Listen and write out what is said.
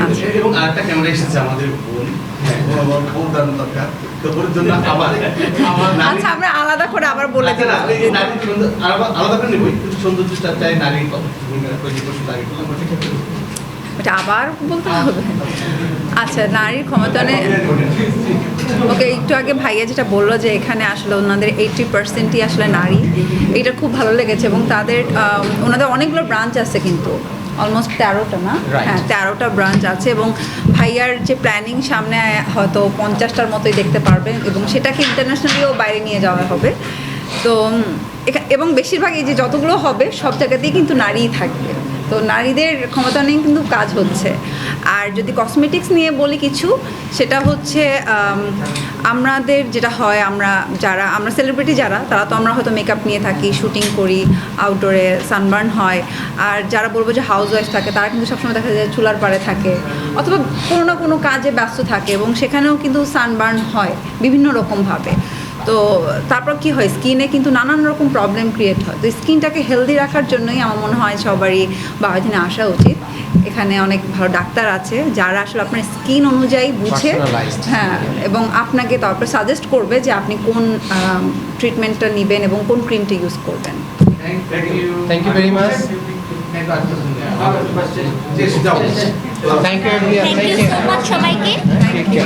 আচ্ছা। এবং আরেকটা ক্যামেরা এসেছে আমাদের বোন। হ্যাঁ, আচ্ছা আমরা আলাদা করে আবার বলে আচ্ছা, দিলাম। আলাদা- করে চাই নারী ওটা আবার বলতে হবে? আচ্ছা নারীর ক্ষমতায়নে ওকে একটু আগে ভাইয়া যেটা বলল যে এখানে আসলে ওনাদের এইটটি পার্সেন্টই আসলে নারী এটা খুব ভালো লেগেছে এবং তাদের ওনাদের অনেকগুলো ব্রাঞ্চ আছে কিন্তু। অলমোস্ট তেরোটা না? হ্যাঁ তেরোটা ব্রাঞ্চ আছে এবং ভাইয়ার যে প্ল্যানিং সামনে হয়তো পঞ্চাশটার মতোই দেখতে পারবেন এবং সেটাকে ইন্টারন্যাশনালিও বাইরে নিয়ে যাওয়া হবে। তো এবং বেশিরভাগ এই যে যতগুলো হবে সব জায়গাতেই কিন্তু নারীই থাকবে। তো নারীদের ক্ষমতা নিয়ে কিন্তু কাজ হচ্ছে। আর যদি কসমেটিক্স নিয়ে বলি কিছু সেটা হচ্ছে আম, আমাদের যেটা হয় আমরা যারা আমরা সেলিব্রিটি যারা তারা তো আমরা হয়তো মেকআপ নিয়ে থাকি শুটিং করি আউটডোরে সানবার্ন হয়। আর যারা বলব যে হাউস ওয়াইফ থাকে তারা কিন্তু সবসময় দেখা যায় চুলার পাড়ে থাকে। অথবা কোনো না কোনো কাজে ব্যস্ত থাকে এবং সেখানেও কিন্তু সানবার্ন হয় বিভিন্ন রকমভাবে। তো তারপর কি হয়? স্কিনে কিন্তু নানান রকম প্রবলেম ক্রিয়েট হয়। তো স্কিনটাকে হেলদি রাখার জন্যই আমার মনে হয় সবারই বাবাদিনে আসা উচিত। এখানে অনেক ভালো ডাক্তার আছে যারা আসলে আপনার স্কিন অনুযায়ী বুঝে হ্যাঁ এবং আপনাকে তারপর সাজেস্ট করবে যে আপনি কোন ট্রিটমেন্টটা নেবেন এবং কোন ক্রিমটা ইউজ করবেন। Thank you everyone thank thank you much সবাইকে. Thank you